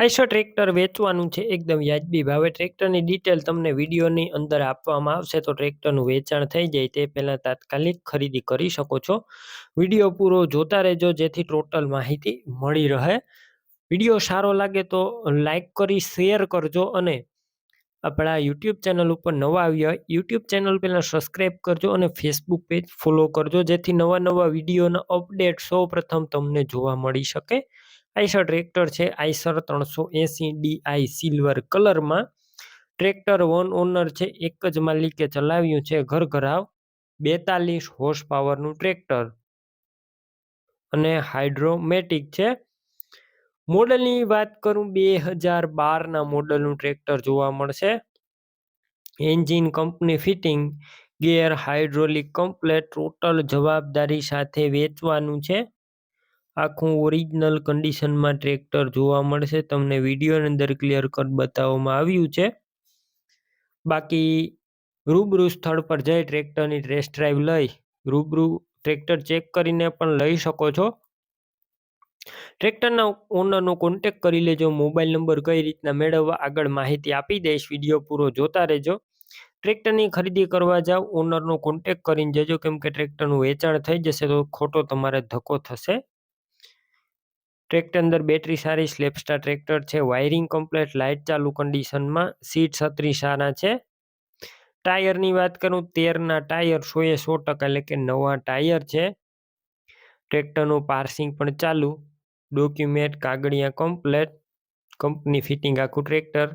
Eicher tractor વેચવાનું છે, એકદમ વ્યાજબી ભાવે. ટ્રેક્ટરની ડિટેલ તમને વિડીયોની અંદર આપવામાં આવશે, તો ટ્રેક્ટરનું વેચાણ થઈ જાય તે પહેલાં તાત્કાલિક ખરીદી કરી શકો છો. વીડિયો પૂરો જોતા રહેજો, જેથી ટોટલ માહિતી મળી રહે. વીડિયો સારો લાગે તો લાઇક કરી શેર કરજો અને આપણા યુટ્યુબ ચેનલ ઉપર નવા આવ્યા હોય યુટ્યુબ ચેનલ પહેલાં સબસ્ક્રાઈબ કરજો અને ફેસબુક પેજ ફોલો કરજો, જેથી નવા નવા વિડીયોના અપડેટ સૌ તમને જોવા મળી શકે. આઈસર ટ્રેક્ટર છે, આઈસર ત્રણસો એસી ડીઆઈ સિલ્વર કલરમાં. ટ્રેક્ટર વન ઓનર છે, એક જ માલિકે ચલાવ્યું છે, ઘર ઘરાવ બેતાલીસ હોર્સ પાવરનું ટ્રેક્ટર. અને હાઇડ્રોમેટિક છે. મોડલની વાત કરું, બે હજાર બારના મોડલનું ટ્રેક્ટર જોવા મળશે. Engine company fitting, gear hydraulic complete, total જવાબદારી સાથે વેચવાનું છે. આખું ઓરિજિનલ કન્ડિશનમાં ટ્રેક્ટર જોવા મળશે. તમને વિડીયોની અંદર ક્લિયર કટ બતાવવામાં આવ્યું છે. બાકી રૂબરૂ સ્થળ પર જઈ ટ્રેક્ટરની ટેસ્ટ ડ્રાઈવ લઈ, રૂબરૂ ટ્રેક્ટર ચેક કરીને પણ લઈ શકો છો. ટ્રેક્ટરના ઓનરનો કોન્ટેક કરી લેજો મોબાઈલ નંબર કઈ રીતના મેળવવા આગળ માહિતી આપી દઈશ વીડિયો પૂરો જોતા રહેજો. ટ્રેક્ટરની ખરીદી કરવા જાવ ઓનરનો કોન્ટેક કરીને જજો, કેમ કે ટ્રેક્ટરનું વેચાણ થઈ જશે તો ખોટો તમારે ધક્કો થશે. ટ્રેક્ટર અંદર બેટરી સારી સ્લેપસ્ટાર ટ્રેક્ટર છે. વાયરિંગ કમ્પ્લેટ, લાઇટ ચાલુ કન્ડિશનમાં, સીટ છત્રી સારા છે. ટાયરની વાત કરું, તેરના ટાયર સો એ સો ટકા એટલે કે નવા ટાયર છે. ટ્રેક્ટરનું પાર્સિંગ પણ ચાલુ. ડોક્યુમેન્ટ, કાગળિયા કમ્પ્લેટ, કંપની ફિટિંગ આખું ટ્રેક્ટર.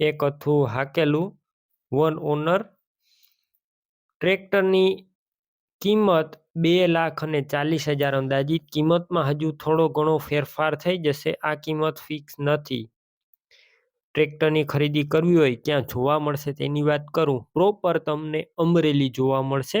એક અથું હાકેલું, વન ઓનર. ટ્રેક્ટરની કિંમત બે લાખ અને ચાલીસ હજાર અંદાજિત કિંમતમાં હજુ થોડો ઘણો ફેરફાર થઈ જશે. આ કિંમત ફિક્સ નથી. ટ્રેક્ટરની ખરીદી કરવી હોય ક્યાં જોવા મળશે તેની વાત કરું. પ્રોપર તમને અમરેલી જોવા મળશે.